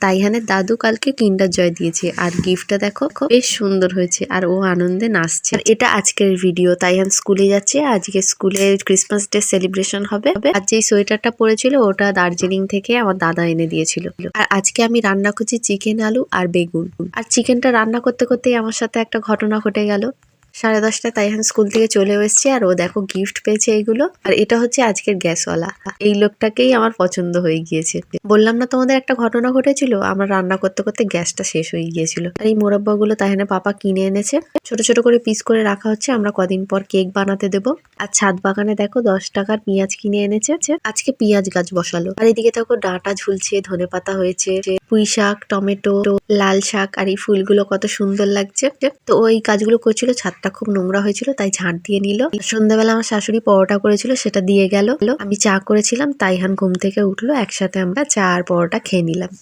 তাইহানের দাদু কালকে কিন্ডার জয় দিয়েছে। আর গিফটটা দেখো বেশ সুন্দর হয়েছে। আর ও আনন্দে নাচছে। আর এটা আজকের ভিডিও। তাইহান স্কুলে যাচ্ছে। আজকে স্কুলে ক্রিসমাস ডে সেলিব্রেশন হবে। আর যেই সোয়েটারটা পরেছিল, ওটা দার্জিলিং থেকে আমার দাদা এনে দিয়েছিল। আর আজকে আমি রান্না করছি চিকেন আলু আর বেগুন। আর চিকেনটা রান্না করতে করতেই আমার সাথে একটা ঘটনা ঘটে গেল। সাড়ে দশটায় তাইহান স্কুল থেকে চলে এসেছে আর ও দেখো গিফট পেয়েছে এইগুলো আর এটা হচ্ছে আজকের গ্যাসওয়ালা। এই লোকটাকেই আমার পছন্দ হয়ে গিয়েছে। বললাম না তোমাদের একটা ঘটনা ঘটেছিল? আমার রান্না করতে করতে গ্যাসটা শেষ হয়ে গিয়েছিল। আর এই মোরব্বা মোরব্বাগুলো তাইহানের পাপা কিনে এনেছে। ছোট ছোট করে পিস করে রাখা হচ্ছে। আমরা কদিন পর কেক বানাতে দেব। আর ছাদ বাগানে দেখো দশ টাকার পেঁয়াজ কিনে এনেছে। আজকে পেঁয়াজ গাছ বসালো। আর এদিকে দেখো ডাঁটা ঝুলছে, ধনে পাতা হয়েছে, পুঁই শাক, টমেটো, লাল শাক, আর এই ফুলগুলো কত সুন্দর লাগছে। তো ওই কাজগুলো করছিল ছাদটা খুব নোংরা হয়েছিল, তাই ঝাঁট দিয়ে নিল। সন্ধ্যাবেলা আমার শাশুড়ি পরোটা করেছিল, সেটা দিয়ে গেল। আমি চা করেছিলাম, তাইহান ঘুম থেকে উঠল, একসাথে আমরা চা আর পরোটা খেয়ে নিলাম।